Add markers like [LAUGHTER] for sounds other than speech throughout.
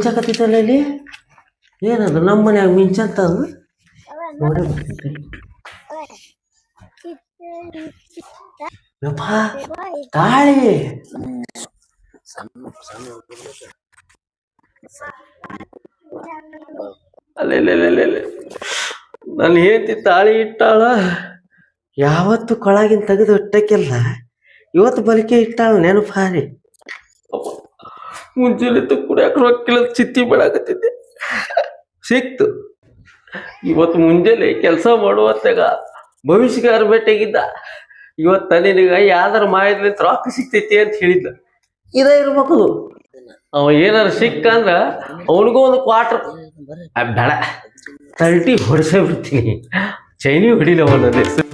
ಮಿಂಚಾಕತ್ತಿತ್ತಲ್ಲ ಇಲ್ಲಿ? ಏನದು, ನಮ್ಮ ಮನ್ಯಾಗ ಮಿಂಚಂತ ಅದು? ನೋಡೇ ಬರ್ತೈತಿ ನಾನು ಹೇಳ್ತಿ ತಾಳಿ. ಇಟ್ಟಾಳ. ಯಾವತ್ತು ಕೊಳಗಿನ ತೆಗೆದು ಇಟ್ಟಕ್ಕೆಲ್ಲ. ಇವತ್ತು ಬಲಿಕೆ ಇಟ್ಟಾಳ ನೆನಪು ಮುಂಜಾನೆ ಕುಡಿಯಾಕ ರೊಕ್ಕಿಲ್ಲ ಚಿತ್ತಿ ಬೆಳಗತ್ತಿದ್ದೆ ಸಿಕ್ತು. ಇವತ್ತು ಮುಂಜಾನೆ ಕೆಲಸ ಮಾಡುವತ್ತಾಗ ಭವಿಷ್ಯಗಾರ ಭೇಟಿಯಾಗಿದ್ದ. ಇವತ್ತು ನಿನಗ ಯಾವ್ದಾರ ಮಾಯದ್ಲಿಂತ ರೊಕ್ಕ ಸಿಗ್ತೈತಿ ಅಂತ ಹೇಳಿದ್ದ. ಇದೇ ಇರ್ಬೇಕು. ಅವ ಏನಾರ ಸಿಕ್ಕ ಅಂದ್ರ ಅವನಿಗೂ ಒಂದು ಕ್ವಾರ್ಟರ್ ಬೇಡ ತರ್ಟಿ ಹೊಡೆಸ ಬಿಡ್ತೀನಿ. ಚೈನಿ ಹೊಡಿಲ ಒಂದೊಂದು ಸರಿ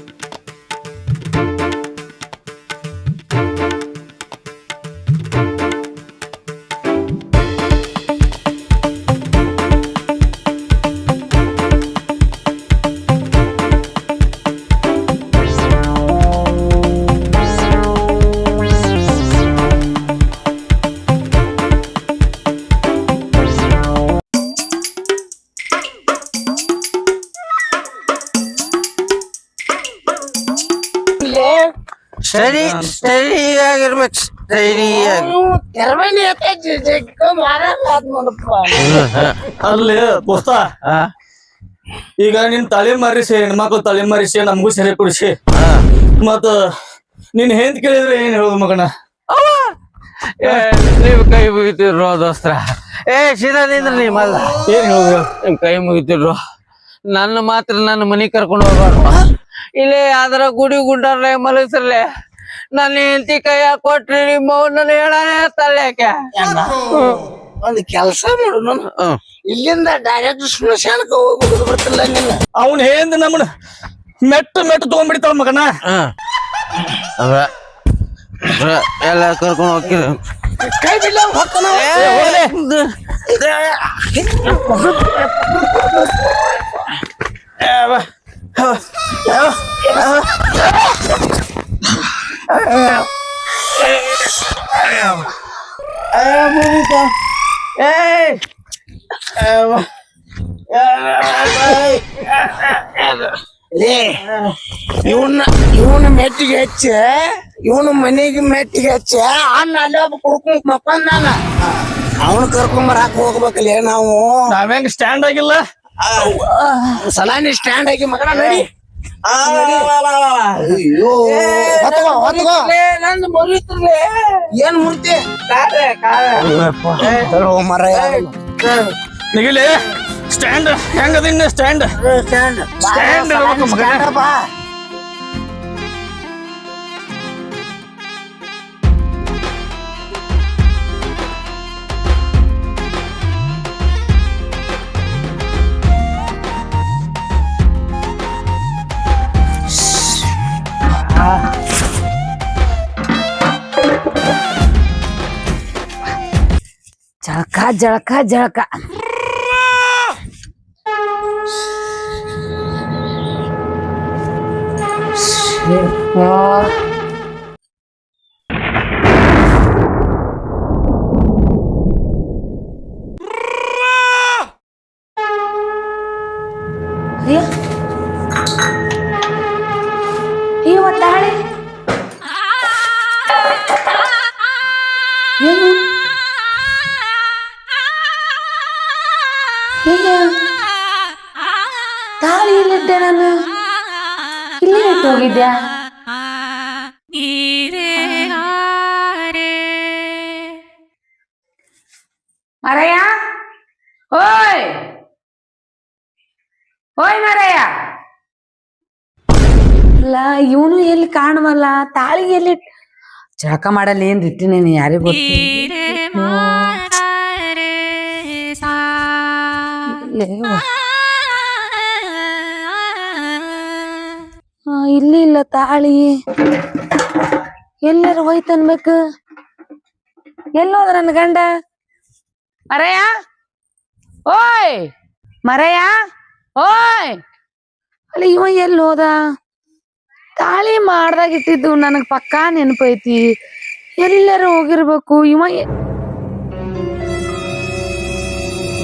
ಅಲ್ಲಿ ದೋಸ್ತ ಈಗ ನಿನ್ ತಲೆ ಮರಿಸಿ ಹೆಣ್ಮಕ್ಳು ತಲೆ ಮರಿಸಿ ನಮಗೂ ಸೆರೆ ಕೊಡಿಸಿ ಮತ್ತ ನಿನ್ ಹೆಂತ್ ಕೇಳಿದ್ರೆ ಏನ್ ಹೇಳುದು ಮಗನ? ನೀವು ಕೈ ಮುಗಿತಿರೋ ದೋಸ್ತ್ರ. ಏ ಸೀದಾ ನಿಂದ್ರ ನೀ ಮಲ್ಲ ಏನ್ ಹೇಳುದು ನಿಮ್ ಕೈ ಮುಗಿತಿರ್ರೋ. ನನ್ನ ಮಾತ್ರ ನನ್ನ ಮನಿ ಕರ್ಕೊಂಡು ಹೋಗ್ಬಾರ್ದು. ಇಲ್ಲೇ ಆದ್ರ ಗುಡಿ ಗುಂಡಾರ್ಲೆ ಮಲಗಿಸ್ರಲೆ ನನ್ನ ಹೆಂಡತಿ ಕೈಯ ಕೊಟ್ರಿ ನಿಮ್ಮ ನನ್ನ ಹೇಳಾನೆ ತಲ್ಯಾಕೆ ಒಂದ್ ಕೆಲಸ ಮಾಡು ನಾನು ಇಲ್ಲಿಂದ ಡೈರೆಕ್ಟ್ ಸ್ಮಶಾನಕ್ಕೆ ಹೋಗ್ಬಿಟ್ಟು ಬರ್ತಿಲ್ಲ ನಿನ್ನ. ಅವ್ನ್ ಹೇಂದ ನಮ್ಮನ ಮೆಟ್ಟು ಮೆಟ್ಟು ತಗೊಂಡ್ಬಿಡ್ತಾಳ ಮಗನ. ಎಲ್ಲ ಕರ್ಕೊಂಡು ಹೋಗ್ತೀರಿ ಕೈ ಬಿಡ್ಲ ಹೊಕ್ಕನ ಇವನ್ನ ಇವನ ಮೆಟ್ಟಿಗೆ ಹಚ್ಚ ಇವನು ಮನೆಗೆ ಮೆಟ್ಟಿಗೆ ಹಚ್ಚ ಅಣ್ಣ ಅಲ್ಲಿ ಒಬ್ಬ ಕುಡ್ಕೊಂಡ್ ಮಕ್ಕೊಂದಾನ ಅವನು ಕರ್ಕೊಂಡ್ ಬರಾಕ್ ಹೋಗ್ಬೇಕಲ್ಲ ನಾವು. ನಾವ್ಹೆಂಗ್ ಸ್ಟ್ಯಾಂಡ್ ಆಗಿಲ್ಲ? ಸಲಾನಿ ಸ್ಟ್ಯಾಂಡ್ ಆಗಿ ಮಗನ ನಡಿ. ಅಯ್ಯೋ ಹೊತ್ಕೋ ಹೊತ್ಕೋ ನಂದು ಮುರಿತ್ರಲೆ ಏನ್ ಮುರ್ತಿ ಹೇಳೋ ಮರ ನಿಗಿಲಿ ಸ್ಟ್ಯಾಂಡ್ ಹೆಂಗದಿನ್ನ ಸ್ಟ್ಯಾಂಡ್ ಸ್ಟ್ಯಾಂಡ್ ಇರ್ಬೇಕು ಮಗನ ಜಳಕ ಜಳಕ ಜಳಕ. ಅಯ್ಯ ಮರಯ್ಯ ಓಯ್! ಓಯ್ ಮರಯ್ಯ ಅಲ್ಲ ಇವನು ಎಲ್ಲಿ ಕಾಣವಲ್ಲ? ತಾಳಿ ಎಲ್ಲಿ ಜಳಕ ಮಾಡಲ್ಲ ಏನ್ ಇಟ್ಟಿನೇನಿ ಯಾರಿಗ್ ಗೊತ್ತು? ಇಲ್ಲೇ ಆ, ಇಲ್ಲಿ ಇಲ್ಲ ತಾಳಿ. ಎಲ್ಲರೂ ಹೋಯ್ತು ಅನ್ಬೇಕು ಎಲ್ಲೋದ್ರ ನನ್ನ ಗಂಡ? ಮರಯ್ಯ? ಓಯ್! ಮರಯ್ಯ? ಓಯ್! ಅಲ್ಲಿ ಇವ ಎಲ್ಲಿ ಹೋದ? ತಾಳಿ ಮಾಡ್ದಾಗ ಇಟ್ಟಿದ್ದು ನನಗ್ ಪಕ್ಕಾ ನೆನಪೈತಿ. ಎಲ್ಲಾರು ಹೋಗಿರ್ಬೇಕು. ಇವ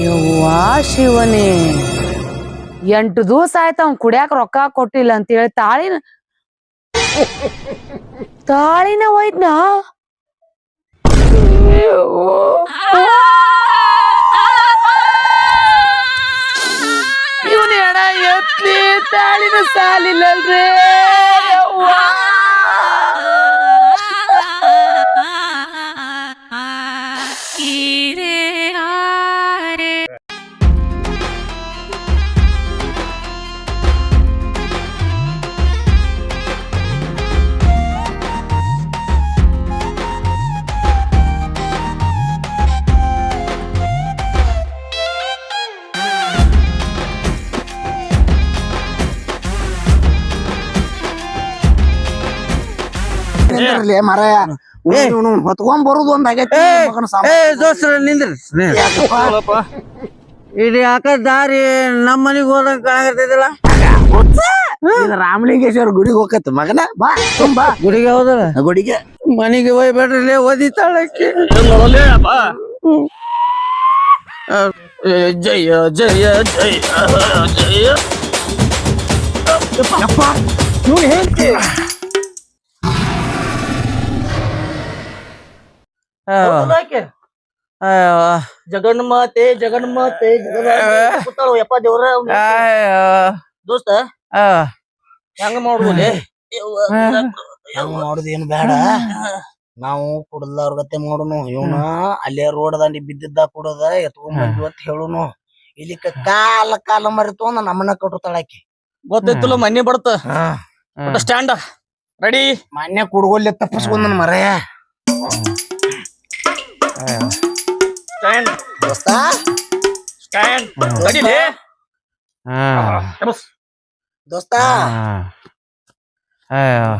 ಯವ್ವಾ ಶಿವನೇ. ಎಂಟು ದಿವಸ ಆಯ್ತ ಅವ್ನ್ ಕುಡಿಯಾಕ ರೊಕ್ಕ ಕೊಟ್ಟಿಲ್ಲ ಅಂತ ಹೇಳಿ ತಾಳಿನ ತಾಳಿನ ಹೋಯ್ತ್ನ ಇವನ ಹೆಣ ಎತ್ಲಿ ತಾಳಿನ ಸಾಲಿಲ್ಲಲ್ರೇ ಯವ್ವಾ. ನಿಂದ್ರಲಿ ಮರಯ ಹೊತ್ಕೊಂಡ್ ಬರುದು ಒಂದ್ ಆಗೈತಿ ಏ. ದೋಸ್ತ್ರ ನಿಂದ್ರಿ. ಇದು ಯಾಕ ದಾರಿ ನಮ್ಮ ಮನಿಗ್ ಹೋದಂಗ ಕಾಣಕತ್ತೈತಿಲ್ಲ? ರಾಮಲಿಂಗೇಶ್ವರ ಗುಡಿಗೆ ಹೋಗತ್ತ ಮಗನ? ಬಾ ತುಂಬಾ ಗುಡಿಗೆ ಹೋದಲ್ಲ? ಗುಡಿಗೆ. ಮನಿಗೆ ಹೋಗ್ಬೇಡ್ರಿ ಓದಿತಾಳಕ್ಕೆ. ಜಯ ಜಯ ಜಯ ಜಯ. ಇವ್ನು ಹೇಳ್ತಿ ಜಗನ್ಮಾತೆ ಜಗನ್ಮಾತೆ ಜಗನ್ಮಾತೆ ಯಪ್ಪ ದೇವ್ರ ದೋಸ್ತ ಹೆಂಗ ಮಾಡ್ಬೋದೆ ಹೆಂಗ್ ಮಾಡುದು ಏನ್ ಬೇಡ. ನಾವು ಕುಡಲ್ದವ್ರ ಗತೆ ಮಾಡೋನು. ಇವನ ಅಲ್ಲೇ ರೋಡ್ ದಂಡಿ ಬಿದ್ದಿದ್ದ ಕುಡದ ಎತ್ಕೊಂಡ್ ಅಂತ ಹೇಳುನು. ಇಲ್ಲಿ ಕಾಲ ಕಾಲ ಮರಿತು ಅಂದ ನಮ್ಮನ್ನ ಕಟ್ಟುತ್ತಾಳಾಕಿ ಗೊತ್ತಿತ್ತಲ್ಲ ಮನೆ ಬಡ್ತ ಸ್ಟ್ಯಾಂಡ್ ರೆಡಿ. ಮನೆ ಕುಡ್ಗೊಲ್ಲಿ ತಪ್ಪಿಸ್ಕೊಂಡ್ ಮರಯ ಸ್ಟ್ಯಾಂಡ್. ದೋಸ್ತ? ಸ್ಟ್ಯಾಂಡ್. ರೆಡಿ ದೋಸ್ತ?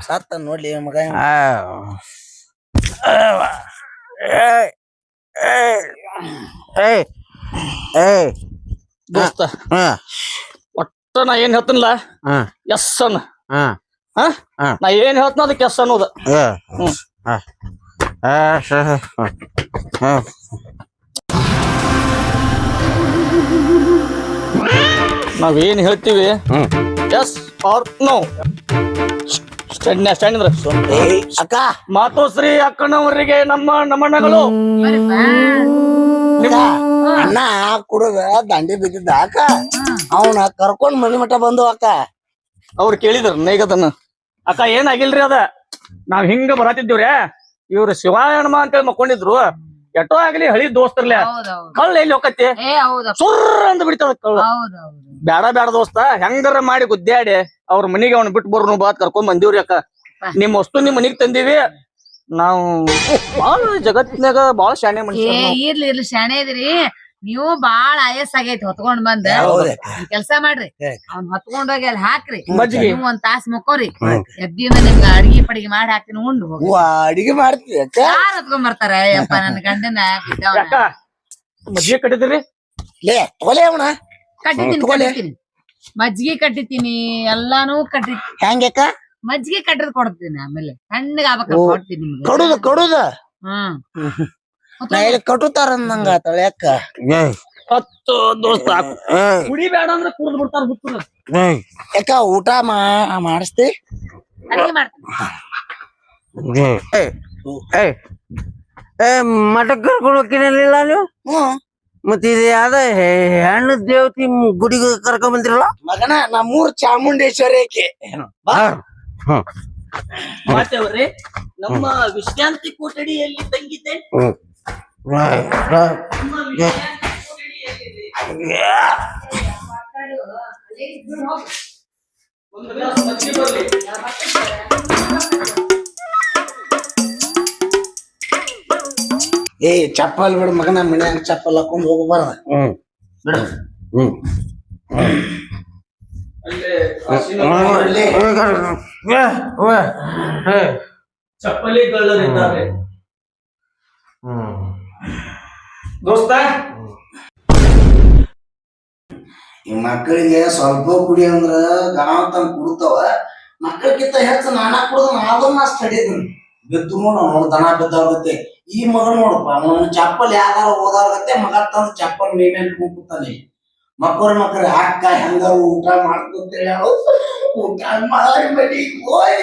ಸತ್ತ ನೋಡ್ಲಿ ಮಗ. ದೋಸ್ತ. ಒಟ್ಟ ನಾ ಏನ್ ಹೇಳ್ತೀನಲ್ಲ? ಎಸ್ ಅನ್ನ ಹಾ. ನಾ ಏನ್ ಹೇಳ್ತೀನಿ ಅದಕ್ಕೆ ಎಸ್ ಅನ್ನೋದು. [LAUGHS] ಏನ್ ಹೇಳ್ತೀವಿ? Yes or no stand stand ಅಕ್ಕ. ಮಾತೋಶ್ರೀ ಅಕ್ಕನವರಿಗೆ ನಮ್ಮ ನಮ್ಮಣ್ಣಗಳು ಅಣ್ಣ ಕುಡುಗ ದಂಡಿ ಬಿದ್ದಿದ್ದ ಅಕ್ಕ. ಅವನ ಕರ್ಕೊಂಡ್ ಮನಿ ಮಠ ಬಂದು ಅಕ್ಕ. ಅವ್ರು ಕೇಳಿದ್ರ ನೇಗದನ್ನ ಅಕ್ಕ ಏನಾಗಿಲ್ರಿ ಅದ? ನಾವ್ ಹಿಂಗ ಬರತಿದ್ದೀವ್ರಿ. ಇವ್ರು ಶಿವಾಯಣಮ ಅಂತೇಳಿ ಮಕ್ಕೊಂಡಿದ್ರು. ಎಟೋ ಆಗ್ಲಿ ಹಳಿ ದೋಸ್ತರ್ಲೆ ಕಳ್ಳ ಎಲ್ಲಿ ಹೋಗತ್ತೆ ಸುರ್ರ ಅಂತ ಬಿಡ್ತಾಳ ಕಳ್ಳ. ಬ್ಯಾಡ ಬ್ಯಾಡ ದೋಸ್ತ ಹೆಂಗಾರ ಮಾಡಿ ಗುದ್ದಾಡಿ ಅವ್ರ ಮನಿಗೆ ಅವ್ನ ಬಿಟ್ಟು ಬರ್ನು ಬಾತ್ ಕರ್ಕೊಂಡ್ ಬಂದಿವ್ರಿ ಅಕ್ಕ. ನಿಮ್ ವಸ್ತು ನಿಮ್ ಮನಿಗ್ ತಂದಿವಿ. ನಾವು ಬಾಳ ಜಗತ್ನಾಗ ಬಾಳ ಶಾಣೆ ಮನುಷ್ಯ ಇರ್ಲಿ ಇರ್ಲಿ ಶಾಣೆ ಇದ್ರಿ. ನೀವು ಬಾಳ ಆಯಸ್ ಆಗೈತಿ ಹೊತ್ಕೊಂಡ್ ಬಂದ. ಕೆಲ್ಸ ಮಾಡ್ರಿ. ಅವ್ನ್ ಹೊತ್ಕೊಂಡ್ ಹೋಗಿ ಅಲ್ಲಿ ಹಾಕ್ರಿ. ನೀವು ಒಂದ್ ತಾಸ್ ಮುಕ್ಕೋರಿ. ಎದ್ದಿನ ನಿಮ್ಗ ಅಡಿಗೆ ಪಡಿಗೆ ಮಾಡಿ ಹಾಕ್ತೀನಿ ಉಂಡು ಹೋಗಿ ಅಡಿಗೆ ಮಾಡ್ತೀವಿ ಅಕ್ಕ ಯಾರ್ ಹೊತ್ಕೊಂಡ್ ಬರ್ತಾರ? ಯಪ್ಪ ನನ್ ಗಂಡನ ಮಜ್ಜಿಗೆ ಕಟ್ಟಿದ್ರಿ? ಲೇ. ಕಟ್ಟಿತೀನಿ ಮಜ್ಜಿಗೆ ಕಟ್ಟಿತೀನಿ ಎಲ್ಲಾನು ಕಟ್ಟಿ ಹೆಂಗಕ್ಕ ಮಜ್ಜಿಗೆ ಕಟ್ಟಿದ್ ಕೊಡ್ತೀನಿ ಆಮೇಲೆ. ಸಣ್ಣಗ ಆಗ್ಬೇಕು. ಕೊಡ್ತೀನಿ ನಿಮ್ಗೆ. ಕಡುದ ಕಡುದ? ಹ್ಮ್. ನಾ ಇಲ್ಲಿ ನಂಗ ಅಂದಂಗ ಯಾಕ? ಹತ್ತು ದೋಸ್ತ. ಕುಡಿ ಬೇಡ ಅಂದ್ರೆ ಕುಡ್ದು ಬಿಡ್ತಾರ ಬಿಟ್ಟು ಯಾಕ ಊಟ ಮಾ ಮಾಡಿಸ್ತಿ? ಏ. ಮಠಕ್ ಕರ್ಕೊಂಡು ಹೋಗ್ತೀನಿಲ್ಲ ನೀವು? ಹ್ಮ್ ಮತ್ತೆ ಇದು ಯಾವ್ದ ಹೆಣ್ಣು ದೇವತಿ ಗುಡಿಗೆ ಕರ್ಕೊಂಡ್ ಬಂದಿರಲ್ಲ? ಮಗನ ನಮ್ಮೂರ್ ಚಾಮುಂಡೇಶ್ವರಿ ಆಕಿ ನಮ್ಮ ವಿಶ್ರಾಂತಿ ಕೊಠಡಿಯಲ್ಲಿ ತಂಗಿದ್ದೆ. ನಮ್ಮ ವಿಶ್ರಾಂತಿ ಕೊಠಡಿಯಲ್ಲಿ ಒಂದು ಗ್ಲಾಸ್ ಮಜ್ಜಿಗೆ ಬರ್ಲಿ. ಏ ಚಪ್ಪಲ್ ಬಿಡು ಮಗನ ಮನ್ಯಾಗ ಚಪ್ಪಲ್ ಹಾಕೊಂಡ್ ಹೋಗಬಾರ್ದ ಬಿಡು ಅಲ್ಲೇ ಕಾಶಿನಾಥಲ್ಲಿ ಚಪ್ಪಲಿ ಕಳ್ಳರಿದ್ದಾರೆ ದೋಸ್ತ? ಈ ಮಕ್ಕಳಿಗೆ ಸ್ವಲ್ಪ ಕುಡಿ ಅಂದ್ರ ತಂದು ಕುಡ್ತಾವ. ಮಕ್ಕಳಕ್ಕಿಂತ ಹೆಚ್ಚು ನಾನಾ ಕುಡ್ದು ಅದನ್ನ ಅಷ್ಟು ಹಿಡಿದೀನಿ ಬಿದ್ದು ನೋಡು ದನ ಬಿದ್ದಾಗುತ್ತೆ ಈ ಮಗ ನೋಡಪ್ಪ ಅವನ ಚಪ್ಪಲ್ ಯಾವ್ದಾರ ಓದಾಗತ್ತೆ ಮಗ ತಂದು ಚಪ್ಪಲ್ ಮೇ ಮೇಲೆ ಕೂತಾನೆ ಮಕ್ಕಳ ಮಕ್ಕಳು, ಅಕ್ಕ ಹೆಂಗಾರು ಊಟ ಮಾಡ್ಕೊತೇಳಿ ಹೇಳು ಊಟ ಮಾಡಿ ಬಡಿ ಹೋಗಿ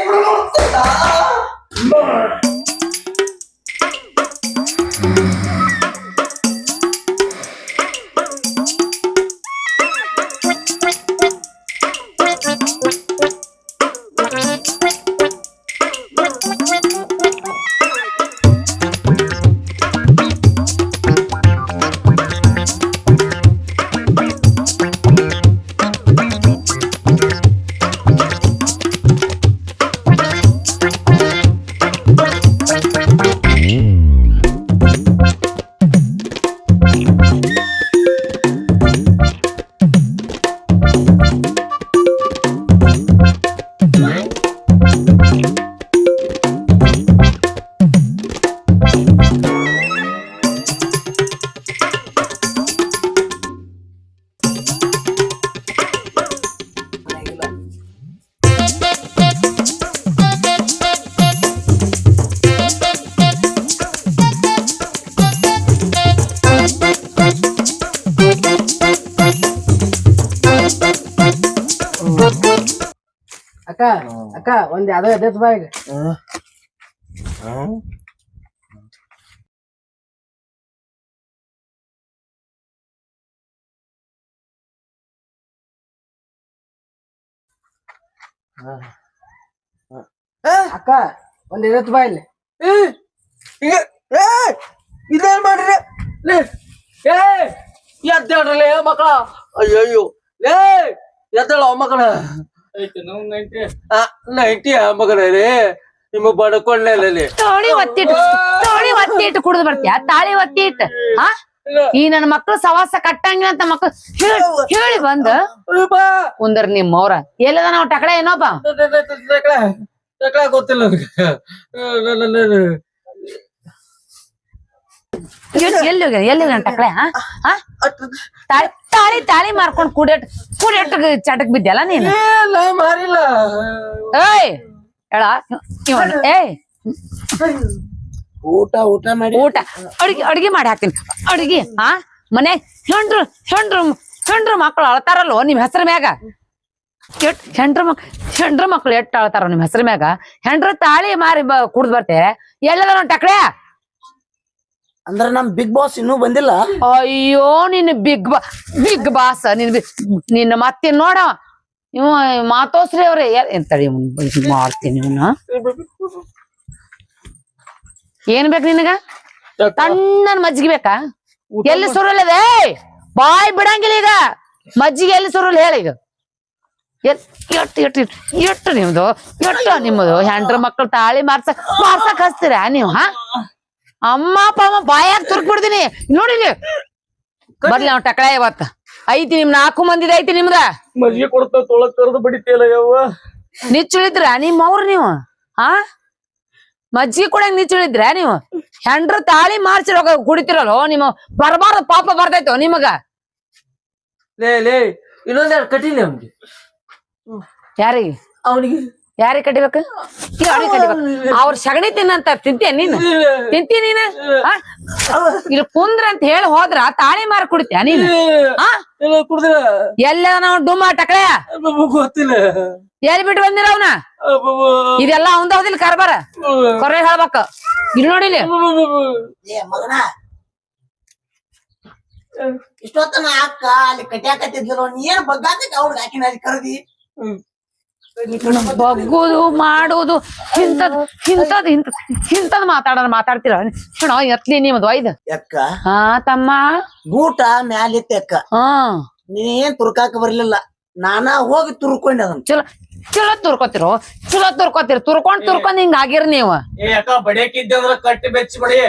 ಒಂದ್ ಯಾವ್ದೋ ಎದ್ದತ್ ಬಾ ಈಗ. ಅಕ್ಕ ಒಂದ್ ಎದ್ದತ್ ಬಾ ಇಲ್ಲಿ. ಇದೇನ್ ಮಾಡ್ರಿ ಏ ಎದ್ದೇಳ್ರಲೇ ಮಕ್ಕಳ. ಅಯ್ಯಯ್ಯೋ. ಲೇ ಎದ್ದೇಳ ಮಕ್ಕಳ. ನೈಟಿ ಆ ರೀ. ನಿಮ್ಮ ಬಡ್ಕೊಂಡ್ಲೇ ತಾಳಿ ಒತ್ತಿಟ್ಟು ತಾಳಿ ಒತ್ತಿಟ್ಟು ಕುಡಿದು ಬರ್ತೀಯ? ತಾಳಿ ಒತ್ತಿಟ್ಟು ಹಾ ಈ ನನ್ನ ಮಕ್ಳು ಸವಾಸ ಕಟ್ಟಂಗಿಲ್ಲ ಅಂತ ಮಕ್ಳು ಹೇಳಿ ಹೇಳಿ ಬಂದ. ಕುಂದರ್ ನಿಮ್ಮವ್ರ. ಎಲ್ಲದ ನಾವು ಟಕಡೆ ಏನೋಪ್ಪ ಗೊತ್ತಿಲ್ಲ ಎಲ್ಲಿ ಎಲ್ಲಿ ಹೋಗ್ಯಾನ? ಎಲ್ಲಿ ಹೋಗ್ಯಾನ ಟಕಳೆ ಹಾ ಹಾ ತಾಳಿ ತಾಳಿ ತಾಳಿ ಮಾರ್ಕೊಂಡ್ ಕುಡಿಯಟ್ ಕುಡಿಯಟ್ ಚಟಕ್ ಬಿದ್ದಲ್ಲ ನೀನು? ಇಲ್ಲ ಮಾರಿಲ್ಲ. ಏಯ್ ಹೇಳ ಏಯ್. ಊಟ ಊಟ ಮಾಡಿ. ಊಟ ಅಡ್ಗಿ ಅಡ್ಗಿ ಮಾಡಿ ಹಾಕ್ತೀನಿ. ಅಡ್ಗಿ ಹಾ ಮನೆ ಹೆಂಡ್ರು ಹೆಂಡ್ರು ಹೆಂಡ್ರು ಮಕ್ಳು ಅಳ್ತಾರಲ್ಲೋ ನಿಮ್ ಹೆಸರ ಮ್ಯಾಗ? ಎಟ್ ಹೆಂಡ್ರ ಮಕ್ ಹೆಂಡ್ರ ಮಕ್ಳು ಎಟ್ ಅಳ್ತಾರ ನಿಮ್ ಹೆಸರ ಮ್ಯಾಗ? ಹೆಂಡ್ರ ತಾಳಿ ಮಾರಿ ಬ ಕುಡ್ದ್ ಬರ್ತೇವೆ ಎಲ್ಲದ ಟಕ್ಳೆ ಅಂದ್ರ ನಮ್ ಬಿಗ್ ಬಾಸ್ ಇನ್ನೂ ಬಂದಿಲ್ಲ? ಅಯ್ಯೋ ನಿನ್ನ ಬಿಗ್ ಬಾ ಬಿಗ್ ಬಾಸ್ ನಿನ್ ಬಿ- ನಿನ್ನ ಮತ್ತೆ ನೋಡ? ಇವ ಮಾತೋಸ್ರಿ ಅವ್ರೆ. ಎಂತಡಿ ಮಾಡ್ತೀನಿ ಇವನ? ಏನ್ ಬೇಕು ನಿನಗ? ತಣ್ಣನ್ ಮಜ್ಜಿಗೆ ಬೇಕಾ? ಎಲ್ಲಿ ಸುರುಳದೆ ಬಾಯ್ ಬಿಡಂಗಿಲ್ಲ ಈಗ. ಮಜ್ಜಿಗೆ ಎಲ್ಲಿ ಸುರುಲ್ ಹೇಳಿ ಈಗ. ಎಲ್- ಎಟ್ಟು ಎಟ್ಟು ಎಟ್ಟು ನಿಮ್ದು? ಎಟ್ಟು ನಿಮ್ಮದು? ಹೆಂಡ್ರ ಮಕ್ಕಳು ತಾಳಿ ಮಾರ್ಸಕ್ ಮಾರ್ಸಕ್ ಹಚ್ತೀರಾ ನೀವು ಹಾ? ಅಮ್ಮ ಪಾಮ ಬಾಯಾಗ ತುರ್ಕ್ ಬಿಡ್ತೀನಿ ನೋಡಿ. ಬರ್ಲಿ ನಾವು ಟಕಳ ಇವತ್ತ. ಐತಿ ನಿಮ್ ನಾಲ್ಕು ಮಂದಿದ ಐತಿ ನಿಮ್ದ? ಮಜ್ಜಿ ಕೊಡ್ತಾ ತೊಳಕ್ ಕರೆದು ಬಡಿತಿಯಲ್ಲ ಯವ್ವ. ನಿಚ್ಚುಳಿದ್ರ? ನಿಮ್ ಅವ್ರ ನೀವು? ಹಾ ಮಜ್ಜಿ ಕೊಡಂಗ್ ನಿಚ್ಚುಳಿದ್ರ ನೀವು? ಹೆಂಡ್ರ ತಾಳಿ ಮಾರ್ಸಿರೋ ಕುಡಿತಿರಲ್ಲೋ ನಿಮ್ಮ ಬರಬಾರ್ದು ಪಾಪ ಬರ್ತೈತೋ ನಿಮಗ? ಲೇ ಲೇ ಇನ್ನೊಂದೆರಡು ಕಟ್ಟಿಲ್ಲ ಯಾರಿಗ ಯಾರಿಗೆ? ಅವನಿಗೆ. ಯಾರಿಗೆ ಕಡಿಬೇಕು? ಯಾರಿಗೆ ಕಡಿಬೇಕು. ಅವ್ರ ಸಗಣಿ ತಿನ್ನಂತ ತಿಂತೀಯ ನೀನು? ತಿಂತಿ ನೀನ? ಇಲ್ಲಿ ಕುಂದ್ರ ಅಂತ ಹೇಳಿ ಹೋದ್ರ ತಾಳಿ ಮಾರ ಕುಡಿತ್ಯಾ ನೀನು? ಎಲ್ಲ ನಾವು ಡುಮ್ಮ ಟಕಳೆ ಗೊತ್ತಿಲ್ಲ. ಎಲ್ಲಿ ಬಿಟ್ಟು ಬಂದಿರ ಅವನ? ಇದೆಲ್ಲ ಅವಂದ ಹೌದಿಲ್ಲ ಕಾರ್ಬಾರ? ಕೊರೆ ಹೇಳ್ಬೇಕ. ಇಲ್ಲಿ. ನೋಡಿಲಿ ಏ ಮಗನ. ಇಷ್ಟೊತ್ತನ ಅಕ್ಕ ಅಲ್ಲಿ ಕಟ್ಯಾಕತ್ತಿದ್ಲು ನೀನ್ ಏನ್ ಬಗ್ಗಾಕತ್ತಿ ಅವ್ರಿಗೆ ಹಾಕಿನ ಅಲ್ಲಿ ಕರ್ದಿ? ಬಗ್ಗುದು ಮಾಡುದು. ಹಿಂತದ್ ಹಿಂತದ್ ಹಿಂತದ್ ಮಾತಾಡೋಣ ಮಾತಾಡೋದ್ ಮಾತಾಡ್ತೀರ? ಶುಣ ಎತ್ಲಿ ನಿಮ್ದು ಐದ್. ಎಕ್ಕ ಹಾ ತಮ್ಮ. ಗೂಟ ಮ್ಯಾಲಿತ್ತ ಎಕ್ಕ ಹಾ. ನೀನ್ ತುರ್ಕಾಕ ಬರ್ಲಿಲ್ಲ. ನಾನಾ ಹೋಗಿ ತುರ್ಕೊಂಡೆ ಅದನ್ನ. ಚಲೋ ಚಲೋ ತುರ್ಕೋತಿರೋ? ಚಲೋ ತುರ್ಕೋತಿರ. ತುರ್ಕೊಂಡ್ ತುರ್ಕೊಂಡ್ ಹಿಂಗ ಆಗಿರ್ ನೀವು. ಏ ಅಕ್ಕ ಬಡಿಯಕ್ಕಿದ್ದೆ ಅಂದ್ರ ಕಟ್ಟಿ ಬೆಚ್ಚಿ ಬಡಿ.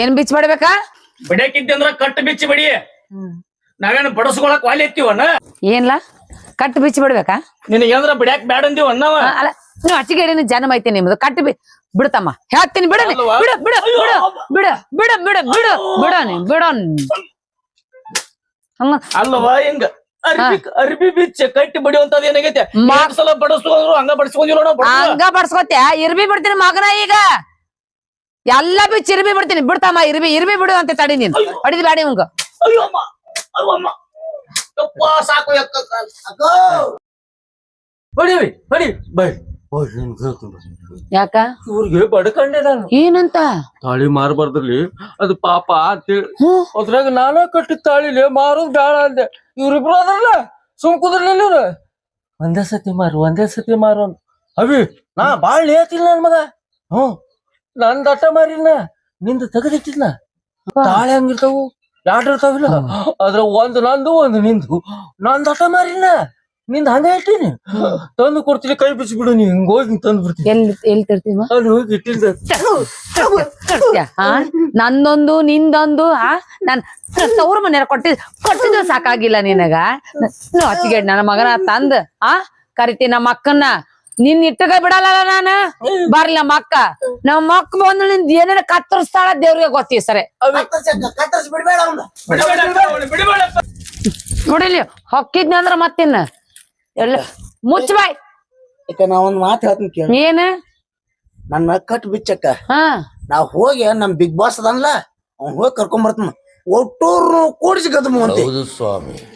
ಏನ್ ಬಿಚ್ ಬಡಬೇಕಾ? ಬಡಿಯಕ್ಕಿದ್ದೆ ಅಂದ್ರ ಕಟ್ಟಿ ಬಿಚ್ಚಿ ಬಡಿ. ನಾವೇನು ಬಡಸ್ಕೊಳಕ್ ವಾಲಿ ಎತ್ತೀವನ ಏನ್ಲ? ಕಟ್ಟು ಬಿಚ್ಚಿ ಬಿಡ್ಬೇಕಾ? ನಿನಗೆ ಏನಾರ ಬಿಡ್ಯಾಕ್ ಬ್ಯಾಡ ಅಂದಿವ್ ಅಲ್ಲ ನೀವು ಅಚ್ಚಿಗೇಡಿನ ಜನ್ಮ ಐತಿ ನಿಮ್ದು ಕಟ್ ಬಿ ಬಿಡ್ತಮ್ಮ ಹೇಳ್ತೀನಿ ಬಿಡ ಬಿಡು ಬಿಡು ಬಿಡು ಬಿಡು ಬಿಡು ಬಿಡ ಬಿಡು ಬಿಡ ಬಿಡೋನ್ ಹಂಗ. ಅಲ್ವಾ ಹಿಂಗ. ಅರ್ಬಿ ಅರ್ಬಿ ಬಿಚ್ಚ ಕಟ್ಟಿ ಬಡಿಯುವಂತದ್ ಏನಾಗೈತೆ? ಮಾಕ್ ಸಲ ಹಂಗ ಬಡಿಸ್ಕೊಂಡಿಲ್ಲ ಇರ್ಬಿ ಬಿಡ್ತೀನಿ ಮಗನ ಈಗ. ಎಲ್ಲ ಬಿಚ್ಚ ಇರ್ಬಿ ಬಿಡ್ತೀನಿ. ಬಿಡ್ತಮ್ಮ ಇರ್ಬಿ ಇರ್ಬಿ ಬಿಡು ಅಂತ ತಡಿ ನೀನು. ಹೊಡಿದ್ ಬ್ಯಾಡಿ ಅಯ್ಯೋ ಅಮ್ಮ. ಅಯ್ಯೋ ಅಮ್ಮ. ಯಪ್ಪ ಸಾಕು ಯಕ್ಕ ಸಾಕು. ಹೊಡಿವಿ ಹೊಡಿ ಬೈ. ಯಾಕ? ಇವ್ರಿಗೆ ಬಡಕಂಡೆ ನಾನು. ಏನಂತ? ತಾಳಿ ಮಾರಬಾರ್ದ್ರಲ್ಲಿ. ಅದು ಪಾಪ ಅಂತೇಳಿ. ಅದ್ರಾಗ ನಾನ ಕಟ್ಟಿದ ತಾಳಿಲಿ ಮಾರೋದ್ ಬೇಡ ಅಂದೆ. ಇವ್ರಿಬ್ರು ಅದ್ರಲ್ಲ ಸುಮ್ ಕುದ್ರಲಿಲ್ಲ ಇವ್ರು? ಒಂದೇ ಸತಿ ಮಾರು ಒಂದೇ ಸತಿ ಮಾರು ಅಂತ ಅವಿ ನಾ ಬಾಳ್ ಲೇತಿಲ್ಲ ನನ್ ಮಗ. ಹ್ಮ್. ನನ್ ದಟ್ಟ ಮಾರಿಲ್ಲ ನಿಂದ ತೆಗೆದಿಟ್ಟಿಲ್ಲ ತಾಳೆ ಹಂಗಿರ್ತಾವು. ಎರಡು ಇರ್ತಾವಿಲ್ಲ ಅದ್ರ ಒಂದ್ ನಂದು ಒಂದು ನಿಂದು. ನಂದು ಹಠ ಮಾರಿಲ್ಲ ನಿಂದ ಹಂಗ ಹೇಳ್ತೀನಿ. ತಂದು ಕೊಡ್ತೀನಿ ಕೈ ಬಿಚ್ಚಿಬಿಡು ನೀ ಹಿಂಗ್ ಹೋಗಿ ತಂದು ಬಿಡ್ತೀನಿ. ಎಲ್ಲಿ ಎಲ್ಲಿ ತರ್ತೀವ? ಅಲ್ಲಿ ಹೋಗಿ ನಂದೊಂದು ನಿಂದೊಂದು ಆ ನನ್ ತವ್ರ ಮನೆಯ ಕೊಟ್ಟಿ ಕೊಟ್ಟಿದ್ರು ಸಾಕಾಗಿಲ್ಲ ನಿನಗ. ಅತ್ತಿಗೆ ನನ್ನ ಮಗನ ತಂದ್ ಆ ಕರಿತಿ ನಮ್ಮ ಅಕ್ಕನ್ನ. ನಿನ್ ಇಟ್ಟಗ ಬಿಡಲ್ಲ ನಾನು? ಬರ್ಲಿ ನಮ್ಮ ಅಕ್ಕ. ನಮ್ಮ ಅಕ್ಕ ಬಂದು ನಿಂದ ಏನೇನ ಕತ್ತರಿಸ್ತಾಳ ದೇವ್ರಿಗೆ ಗೊತ್ತಿ ಸರಿ. ನೋಡಿಲಿ ಹೊಕ್ಕಿದ್ನ ಅಂದ್ರ ಮತ್ತಿನ್ನ. ಎಲ್ಲ? ಮುಚ್ಚ ಬಾಯ್. ಈಗ ನಾ ಒಂದ್ ಮಾತು ಹೇಳ್ತೀನಿ ಕೇಳಿ. ಏನ? ನನ್ನ ಕಟ್ ಬಿಚ್ಚಕ್ಕ. ಹಾ. ನಾ ಹೋಗಿ ನಮ್ ಬಿಗ್ ಬಾಸ್ ಅದನ್ಲ ಅವ್ನ್ ಹೋಗಿ ಕರ್ಕೊಂಡ್ ಬರ್ತಾನ. ಒಟ್ಟೂರ್ನು ಕೂಡಿಸಿ ಗದಮು ಅಂತ.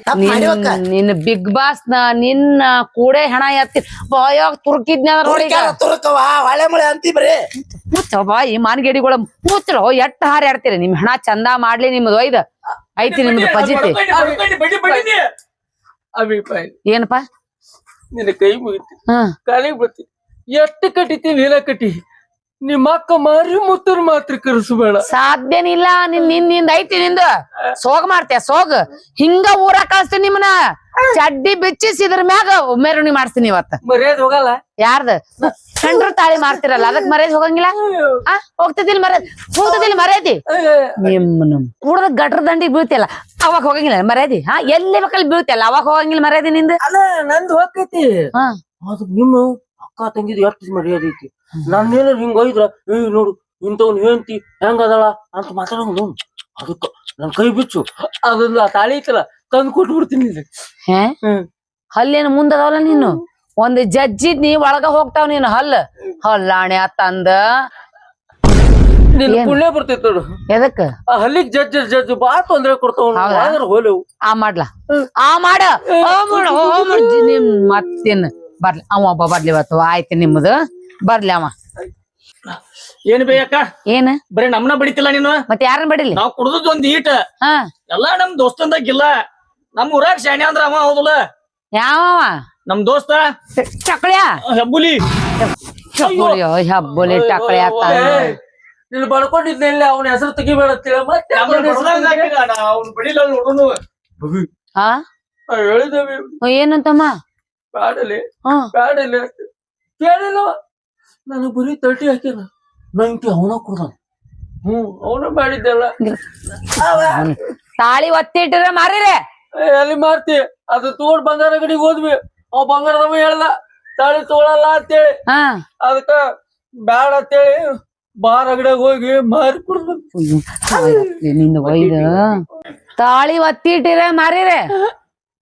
ತಪ್ಪ್ ಮಾಡ್ಯವಕ್ಕ. ನಿನ್ನ ಬಿಗ್ ಬಾಸ್ನ ನಿನ್ನ ಕೂಡೆ ಹಣ ಎತ್ತಿ ಬಾಯಾಗ ತುರ್ಕಿದ್ನ ನೋಡಿ ತುರ್ಕ್ಯಾರ ತುರ್ಕವ ಹೊಳೆ ಮಳೆ ಅಂತಿ ಬರೀ. ಮುಚ್ಚ ಬಾಯಿ ಮಾನ್ಗೇಡಿಗಳ ಮುಚ್ಚಳು ಎಟ್ಟ ಹಾರಿ ಆಡ್ತೀರಿ? ನಿಮ್ ಹಣ ಚಂದ ಮಾಡ್ಲಿ ನಿಮ್ದು ಒಯ್ದ. ಐತಿ ನಿಮ್ದು ಪಜಿತಿ. ಅಭಿಪ್ರಾಯ ಏನಪ್ಪ? ನಿನ್ನ ಕೈ ಮುಗಿತಿ. ಹಾ. ಕಾಲಿಗೆ ಬರ್ತಿ ಎಷ್ಟು ಕಟ್ಟಿತಿ ನೀನ ಕಟ್ಟಿ? ನಿಮ್ಮ ಅಕ್ಕ ಮಾರಿ ಮುತ್ತರ್ ಮಾತ್ರ ಕರೆಸಬೇಡ. ಸಾಧ್ಯನಿಲ್ಲ ನಿನ್ ನಿನ್ನಿಂದ ಐತಿ ನಿಂದು. ಸೋಗ್ ಮಾಡ್ತೀಯ ಸೋಗ್? ಹಿಂಗ ಊರ ಕಳಿಸ್ತೀನಿ ನಿಮ್ಮನ ಚಡ್ಡಿ ಬಿಚ್ಚಿಸಿ ಇದ್ರ ಮ್ಯಾಗ ಮೆರವಣಿ ಮಾಡ್ತೀನಿ ಇವತ್ತ. ಮರ್ಯಾದ ಹೋಗಲ್ಲ? ಯಾರ್ದ? ಕಂಡ್ರು ತಾಳಿ ಮಾಡ್ತಿರಲ್ಲ ಅದಕ್ ಮರ್ಯಾದ ಹೋಗಂಗಿಲ್ಲ? ಆ ಹೋಗ್ತದಿಲ್ ಮರ್ಯಾದೆ ಹೋಗ್ತದಿಲ್ಲ ಮರ್ಯಾದಿ. ನಿಮ್ಮನ ಕೂಡದ ಗಟ್ರ ದಂಡಿ ಬೀಳ್ತಿಯಲ್ಲ ಅವಾಗ ಹೋಗಂಗಿಲ್ಲ ಮರ್ಯಾದಿ. ಹಾ ಎಲ್ಲಿ ಬೇಕಲ್ಲಿ ಬೀಳ್ತಿಯಲ್ಲ ಅವಾಗ ಹೋಗಂಗಿಲ್ಲ ಮರ್ಯಾದಿ ನಿಂದ? ಅಲ್ಲ ನಂದು ಹೋಗ್ತೈತಿ. ಹಾ. ಅದು ನಿಮ್ಮ ಅಕ್ಕ ತಂಗಿದ್ ಎಷ್ಟು ಮರ್ಯಾದೆ ಐತಿ? ನಾನೇನಾರ ಹಿಂಗ ಹೋಯ್ದ್ರ ಏ ನೋಡು ಇಂಥವ್ನ ಹೇಳ್ತಿ ಹೆಂಗದಳ ಅಂತ ಅಂತ ನೋಡು. ಅದಕ್ಕ ನನ್ ಕೈ ಬಿಚ್ಚು. ಅದನ್ನ ತಾಳಿ ಐತಲ್ಲ ತಂದು ಕೊಟ್ಟು ಬಿಡ್ತೀನಿ ಹೇ. ಹಲ್ಲೇನು ಮುಂದದವಲ್ಲ ನೀನು? ಒಂದ್ ಜಜ್ಜಿದ್ ನೀ ಒಳಗ ಹೋಗ್ತಾವ ನೀನು ಹಲ್ಲ. ಹಲ್ಲಾಣೆ ತಂದ. ನಿನ್? ಪುಣ್ಯ ಬರ್ತೈತಿ ನೋಡು. ಎದಕ್? ಆ ಹಲ್ಲಿಗ್ ಜಜ್ಜ ಜಜ್ಜು ಬಾ ತೊಂದ್ರೆ ಕೊಡ್ತಾವ? ಹೋಲೆವು ಆ ಮಾಡ್ಲಾ? ಆ ಮಾಡ. ನಿಮ್ ಮತ್ತಿನ್ ಬರ್ಲಿ? ಅವ ಒಬ್ಬ ಬರ್ಲಿ ಇವತ್ತು. ಆಯ್ತು ನಿಮ್ದು. ಬರ್ಲಿ ಅವ. ಏನ್ ಬೇಯಕ್ಕ ಏನ? ಬರೀ ನಮ್ನ ಬಡಿತಿಲ್ಲ ನೀನು? ಮತ್ತೆ ಯಾರನ್ನ ಬಡಿಲಿ? ನಾವ್ ಕುಡ್ದದ್ ಒಂದ್ ಈಟ. ಹಾ. ಎಲ್ಲಾ ನಮ್ ದೋಸ್ತಂದಾಗಿಲ್ಲ. ನಮ್ ಊರಾಗ ಶಾಣೆ ಅಂದ್ರ ಅವ ಹೌದಲ್ಲ? ಯಾವ ನಮ್ ದೋಸ್ತ? ಚಕ್ಳ್ಯಾ? ಹೆಬ್ಬುಲಿ. ಚಪ್ಪುಲಿ ಹಬ್ಬಲಿ ಆತ ನೀನು ಬಡ್ಕೊಂಡಿದ್ನೆಲ್ಲ ಅವನ ಹೆಸರು ತೆಗಿಬೇಡ ಅಂತೇಳಿ ಮತ್ತೆ ಅವನ ಬಡಿಲ್ಲ ನೋಡುನು. ಹಾ ಹೇಳಿದವಿ ಏನಂತಮ್ಮ? ಬ್ಯಾಡಲಿ. ಹಾ. ಬ್ಯಾಡಲಿ. ಅಂತ ಕೇಳಿಲ್ಲವ ನನಗ್ ಬರೀ ತರ್ಟಿ ಹಾಕಿದ ನೈಂಟಿ ಅವನ ಕೊಡ್ದಾನ ಹ್ಮ್ ಅವನ ಮಾಡಿದ್ದೆಲ್ಲ. ತಾಳಿ ಒತ್ತಿಟ್ಟಿರ ಮಾರಿರೆ. ಎಲ್ಲಿ ಮಾರ್ತಿ? ಅದು ತೋಡ್ ಬಂಗಾರ ಗಡಿಗೆ ಹೋದ್ವಿ. ಅವ್ ಬಂಗಾರದವ ಹೇಳ್ದ ತಾಳಿ ತೋಳಲ್ಲ ಅಂತೇಳಿ. ಹಾ. ಅದಕ್ಕ ಬ್ಯಾಡ ಅಂತೇಳಿ ಬಾರ್ ಅಂಗಡಿಯಾಗ ಹೋಗಿ ಮಾರಿ ಕುಡ್ದು. ನಿಂದ ಒಯ್ದ. ತಾಳಿ ಒತ್ತಿಟ್ಟಿರ ಮಾರಿರೆ.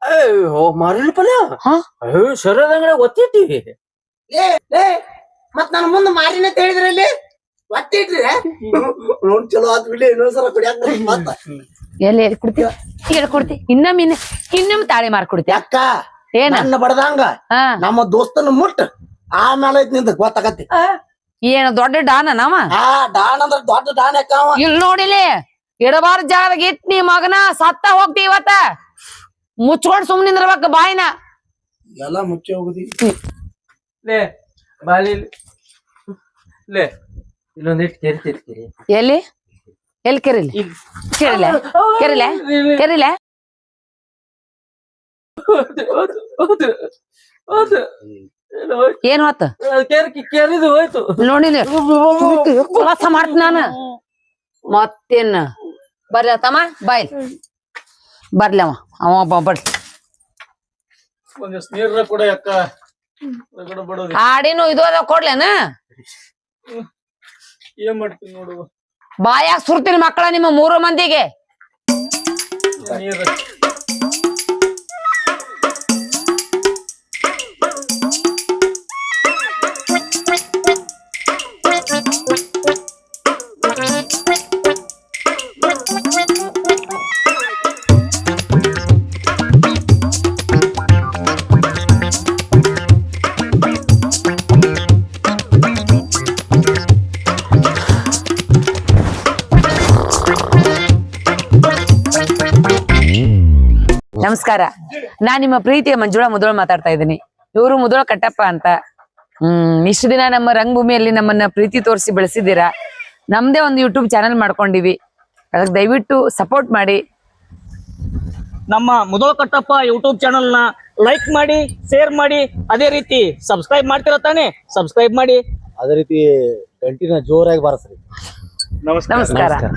ಮಾರಿಲ್ಪಲ್ಲ ಮಾರಿಲ್ಲ ಪಲ್ಯ ಹಾ? ಅಯ್ಯೋ ಶರದ ಅಂಗಡಿಯಾಗ ಒತ್ತಿಟ್ಟಿವಿ ಲೇ ಲೇ ಮತ್ ನನ್ ಮುಂದ್ ಮಾರಿನ ಅಂತ ಹೇಳಿದ್ರಲ್ಲಿ ಒತ್ತಿಟ್ರಿ ನೋಡ್ ಚಲೋ ಆತ್ ಬಿಡ್ಲಿ ಇನ್ನೊಂದ್ಸಲ ಕುಡಿಯಾಕ ಮತ್ತ. ಎಲ್ಲಿ ಎಲ್ಲಿ ಕೊಡ್ತೀವ ಎಲ್ಲಿ ಕೊಡ್ತಿ. ಇನ್ನೊಮ್ಮೆ ಇನ್ನ ಇನ್ನೊಮ್ಮೆ ತಾಳಿ ಮಾರ್ಕೊಡ್ತಿ ಅಕ್ಕ ಏನ? ನನ್ನ ಬಡದಂಗ. ಹಾ. ನಮ್ಮ ದೋಸ್ತನ ಮುಟ್ಟ. ಆಮೇಲೆ ಐತ್ನಿಂದ ಗೊತ್ತಾಗತ್ತಿ ಏನು ದೊಡ್ಡ ಡಾನ ನಾವ ಆ ಡಾನ್ ಅಂದ್ರ ದೊಡ್ಡ ಡಾನ್ ಯಾಕ ಅವ? ಇಲ್ಲಿ ನೋಡಿಲಿ ಇಡಬಾರ ಜಾಗದಾಗ ಇಟ್ ನೀ ಮಗನ ಸತ್ತ ಹೋಗ್ತಿ ಇವತ್ತ. ಮುಚ್ಕೊಂಡ್ ಸುಮ್ನೆ ನಿಂದಿರ್ಬೇಕ ಬಾಯಿನ. ಎಲ್ಲ ಮುಚ್ಚಿ ಹೋಗುದಿ. ಲೇ ಬಾಲಿ ಲೇ ಇಲ್ಲೊಂದಿಟ್ಟು ಕೆರಿತಿರ್ತೀರಿ ಎಲ್ಲಿ? ಎಲ್ಲಿ ಕೆರಿಲಿ? ಕೆರಿಲೆ? ಕೆರಿಲೆ? ಹೌದು ಏನೋ ಹೊತ್ತ? ಕೆರಿದು ಹೋಯ್ತು. ನೋಡಿಲಿ ಕೆಲಸ ಮಾಡ್ತೀನಿ ನಾನು. ಮತ್ತೇನ್? ಬರ್ಲಿ ತಮ್ಮ ಬಾಯ್ ಬರ್ಲಿ ಅವ ಅವ ಬರ್ಲಿ. ಒಂದಿವ್ಸ ನೀರ್ನ ಕೂಡ ಅಕ್ಕ. ಆಡಿನು ಇದು ಅದ ಕೊಡ್ಲೇನ? ಏನ್ ಮಾಡ್ತೀನಿ ನೋಡು. ಬಾಯಾಗ ಸುರ್ತೀನಿ ಮಕ್ಕಳ ನಿಮ್ಮ ಮೂರು ಮಂದಿಗೆ. ನಮಸ್ಕಾರ. ನಾನ್ ನಿಮ್ಮ ಪ್ರೀತಿಯ ಮಂಜುಳಾ ಮುದೋಳ್ ಮಾತಾಡ್ತಾ ಇದ್ದೀನಿ. ಇವರು ಮುದೋಳ ಕಟ್ಟಪ್ಪ ಅಂತ. ಹ್ಮ್ ಇಷ್ಟು ದಿನ ನಮ್ಮ ರಂಗಭೂಮಿಯಲ್ಲಿ ನಮ್ಮನ್ನ ಪ್ರೀತಿ ತೋರಿಸಿ ಬೆಳೆಸಿದ್ದೀರಾ? ನಮ್ದೇ ಒಂದು ಯೂಟ್ಯೂಬ್ ಚಾನೆಲ್ ಮಾಡ್ಕೊಂಡಿವಿ. ಅದಕ್ಕೆ ದಯವಿಟ್ಟು ಸಪೋರ್ಟ್ ಮಾಡಿ. ನಮ್ಮ ಮುದೋಳ ಕಟ್ಟಪ್ಪ ಯೂಟ್ಯೂಬ್ ಚಾನಲ್ನ ಲೈಕ್ ಮಾಡಿ ಶೇರ್ ಮಾಡಿ ಅದೇ ರೀತಿ ಸಬ್ಸ್ಕ್ರೈಬ್ ಮಾಡ್ತಿರ ತಾನೆ? ಸಬ್ಸ್ಕ್ರೈಬ್ ಮಾಡಿ. ಅದೇ ರೀತಿ ಗಂಟಿನ ಜೋರಾಗಿ ಬಾರಿಸ್ರಿ. ನಮಸ್ಕಾರ.